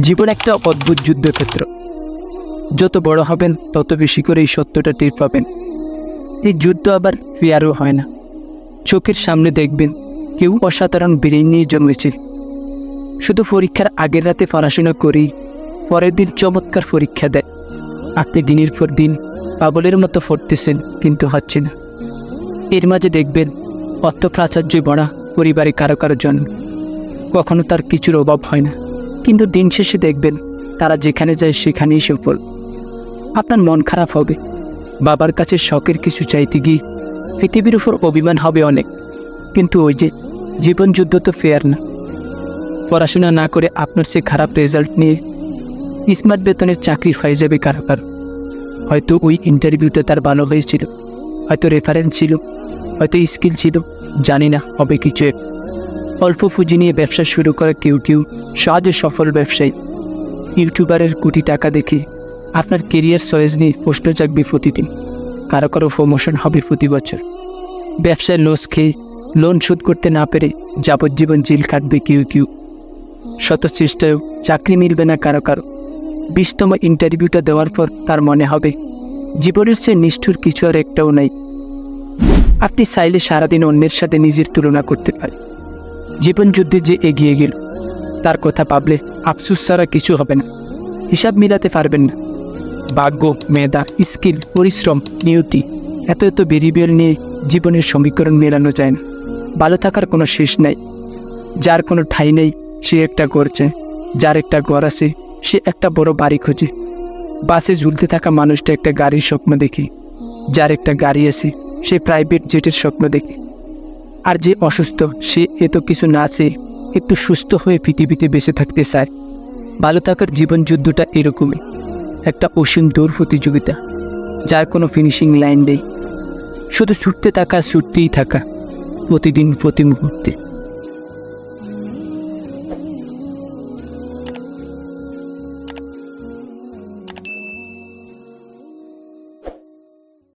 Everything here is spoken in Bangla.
জীবন একটা অদ্ভুত যুদ্ধক্ষেত্র যত বড় হবেন, তত বেশি করে এই সত্যটা টের পাবেন। এই যুদ্ধ আবার ফেয়ারও হয় না। চোখের সামনে দেখবেন, কেউ অসাধারণ ব্রেন নিয়ে জন্মেছে। শুধু পরীক্ষার আগের রাতে পড়াশোনা করেই, পরের দিন চমৎকার পরীক্ষা দেয়। আপনি দিনের পর দিন পাগলের মতো পড়তেছেন, কিন্তু হচ্ছে না। এর মাঝে দেখবেন অর্থ প্রাচার্য বড়া পরিবারে কারও কারও জন্ম। কখনো তার কিছুর অভাব হয় না। কিন্তু দিন শেষে দেখবেন, তারা যেখানে যায় সেখানেই সফল। আপনার মন খারাপ হবে। বাবার কাছে শখের কিছু চাইতে গিয়ে পৃথিবীর উপর অভিমান হবে অনেক। কিন্তু ওই যে জীবন যুদ্ধ তো ফেয়ার না। পড়াশোনা না করে আপনার সে খারাপ রেজাল্ট নিয়ে স্মার্ট বেতনের চাকরি হয়ে যাবে কারও কারও। হয়তো ওই ইন্টারভিউতে তার ভালো হয়েছিল, হয়তো রেফারেন্স ছিল, হয়তো স্কিল ছিল, জানি না, হবে কিছু এক। অল্প পুঁজি নিয়ে ব্যবসা শুরু করে কেউ কেউ সহজে সফল ব্যবসায়ী। ইউটিউবারের কোটি টাকা দেখে আপনার কেরিয়ার চয়েস নিয়ে প্রশ্ন জাগবে প্রতিদিন। কারও কারও প্রমোশন হবে প্রতি বছর। ব্যবসায় লস খেয়ে লোন শোধ করতে না পেরে যাবজ্জীবন জেল কাটবে কেউ কেউ শত চেষ্টায়ও চাকরি মিলবে না কারও কারও। বিশতম ইন্টারভিউটা দেওয়ার পর তার মনে হবে, জীবনের চেয়ে নিষ্ঠুর কিছু আর একটাও নাই। আপনি চাইলে সারাদিন অন্যের সাথে নিজের তুলনা করতে পারেন। জীবন যুদ্ধে যে এগিয়ে গেল, তার কথা ভাবলে আফসুস ছাড়া কিছু হবে না। হিসাব মিলাতে পারবেন না। ভাগ্য, মেধা স্কিল পরিশ্রম, নিয়তি, এত এত বেরিবেল নিয়ে জীবনের সমীকরণ মেলানো যায় না। ভালো থাকার কোনো শেষ নাই। যার কোনো ঠাঁই নেই, সে একটা করছে যার একটা ঘর আছে, সে একটা বড় বাড়ি খোঁজে। বাসে ঝুলতে থাকা মানুষটা একটা গাড়ির স্বপ্ন দেখে। যার একটা গাড়ি আছে, সে প্রাইভেট জেটের স্বপ্ন দেখে। আর যে অসুস্থ, সে এত কিছু না চেয়ে একটু সুস্থ হয়ে পৃথিবীতে বেঁচে থাকতে চায়। ভালো থাকার জীবন যুদ্ধটা এরকমই। একটা অসীম দৌড় প্রতিযোগিতা, যার কোনো ফিনিশিং লাইন নেই। শুধু ছুটতে থাকা, ছুটতেই থাকা, প্রতিদিন প্রতি মুহূর্তে।